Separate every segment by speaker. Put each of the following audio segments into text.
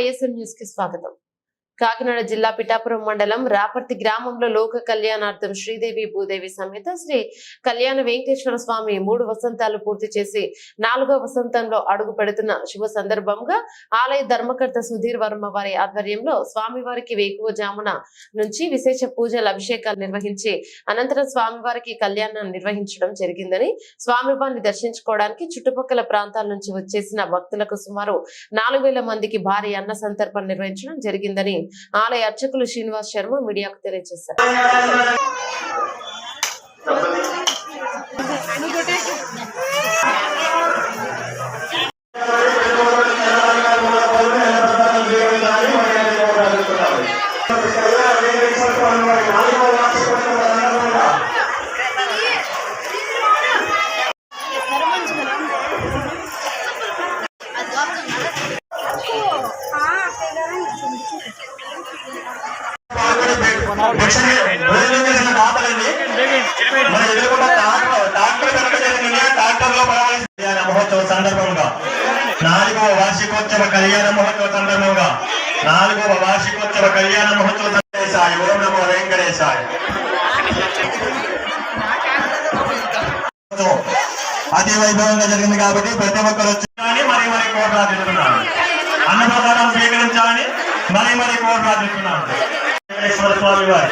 Speaker 1: YSM న్యూస్కి స్వాగతం కాకినాడ జిల్లా పిఠాపురం మండలం రాపర్తి గ్రామంలో లోక కళ్యాణార్థం శ్రీదేవి భూదేవి సమేత శ్రీ కళ్యాణ వెంకటేశ్వర స్వామి మూడు వసంతాలు పూర్తి చేసి నాలుగో వసంతంలో అడుగు పెడుతున్న శుభ సందర్భంగా ఆలయ ధర్మకర్త సుధీర్ వర్మ వారి ఆధ్వర్యంలో స్వామివారికి వేకువ జామున నుంచి విశేష పూజలు అభిషేకాలు నిర్వహించి అనంతరం స్వామివారికి కళ్యాణం నిర్వహించడం జరిగిందని స్వామివారిని దర్శించుకోవడానికి చుట్టుపక్కల ప్రాంతాల నుంచి వచ్చేసిన భక్తులకు సుమారు నాలుగు వేల మందికి భారీ అన్న సందర్భం నిర్వహించడం జరిగిందని ఆలయ అర్చకులు శ్రీనివాస్ శర్మ మీడియాకు తెలియజేశారు.
Speaker 2: మహోత్సవ సందర్భంగా నాలుగవ వార్షికోత్సవ కళ్యాణ మహోత్సవ సందర్భంగా నాలుగవ వార్షికోత్సవ కళ్యాణ మహోత్సవ వెంకటేశాయ ఓం నమో వెంకటేశాయ అతి వైభవంగా జరిగింది కాబట్టి ప్రతి ఒక్కరు వచ్చి మరి మరి కోట్లాడుతున్నాను అన్నప్రదానం స్వీకరించాలని మరి మరి కోట్లాడుతున్నాను వెంకటేశ్వర కళ్యాణ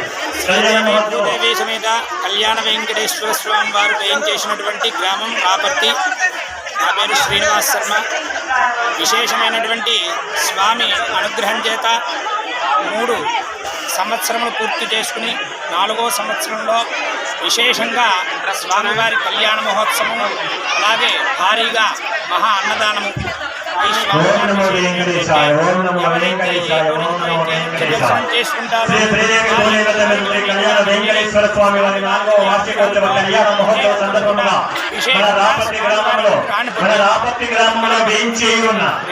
Speaker 3: సమేత కళ్యాణ వెంకటేశ్వర స్వామి వారు వేయించేసినటువంటి గ్రామం రాపర్తి నా పేరు శ్రీనివాస్ శర్మ. విశేషమైనటువంటి స్వామి అనుగ్రహం చేత మూడు సంవత్సరములు పూర్తి చేసుకుని నాలుగో సంవత్సరంలో విశేషంగా స్వామివారి కళ్యాణ మహోత్సవం అలాగే భారీగా మహా అన్నదానము
Speaker 2: ఓం నమో వెంకటేశాయ ఓం నమో వెంకటేశాయ. ఓం నమో వెంకటేశాయ శ్రీ శ్రీదేవి శ్రీ కళ్యాణ వెంకటేశ్వర స్వామి వారి నాలుగవ వార్షికోత్సవ కళ్యాణ మహోత్సవ సందర్భంగా మన రాపత్తి గ్రామంలో మన రాపత్తి గ్రామంలో వేయించి ఉన్న